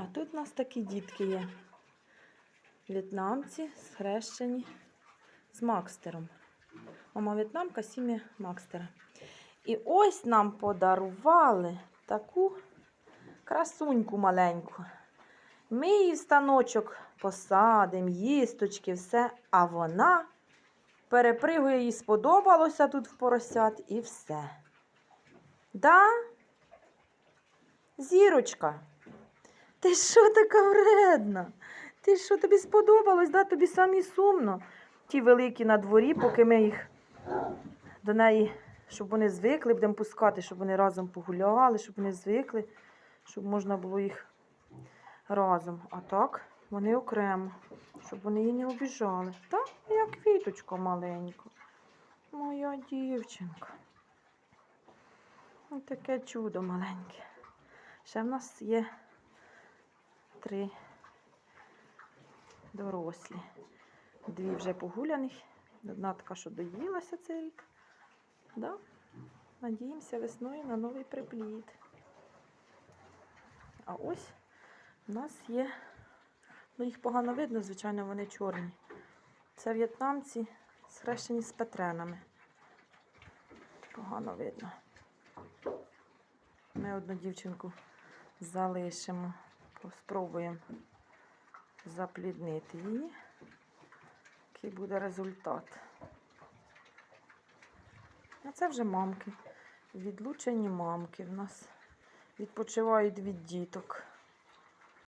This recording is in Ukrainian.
А тут у нас такі дітки є. В'єтнамці схрещені з Макстером. Мама в'єтнамка, сім'я Макстера. І ось нам подарували таку красуньку маленьку. Ми її в станочок посадимо, їсточки, все, а вона перепригує, їй сподобалося тут в поросят і все. Да? Зірочка, ти що така вредна? Ти що тобі сподобалось, да? тобі самі сумно. Ті великі на дворі, поки ми їх до неї, щоб вони звикли, будемо пускати, щоб вони разом погуляли, щоб вони звикли, щоб можна було їх разом. А так вони окремо, щоб вони її не обіжали. Так, як квіточка маленька. Моя дівчинка. Ось таке чудо маленьке. Ще в нас є три дорослі. Дві вже погуляних. Одна така, що доїлася цей рік. Да? Надіємося весною на новий приплід. А ось у нас є, ну їх погано видно, звичайно, вони чорні. Це в'єтнамці схрещені з петренами. Погано видно. Ми одну дівчинку залишимо, спробуємо запліднити її. Який буде результат. А це вже мамки. Відлучені мамки в нас відпочивають від діток.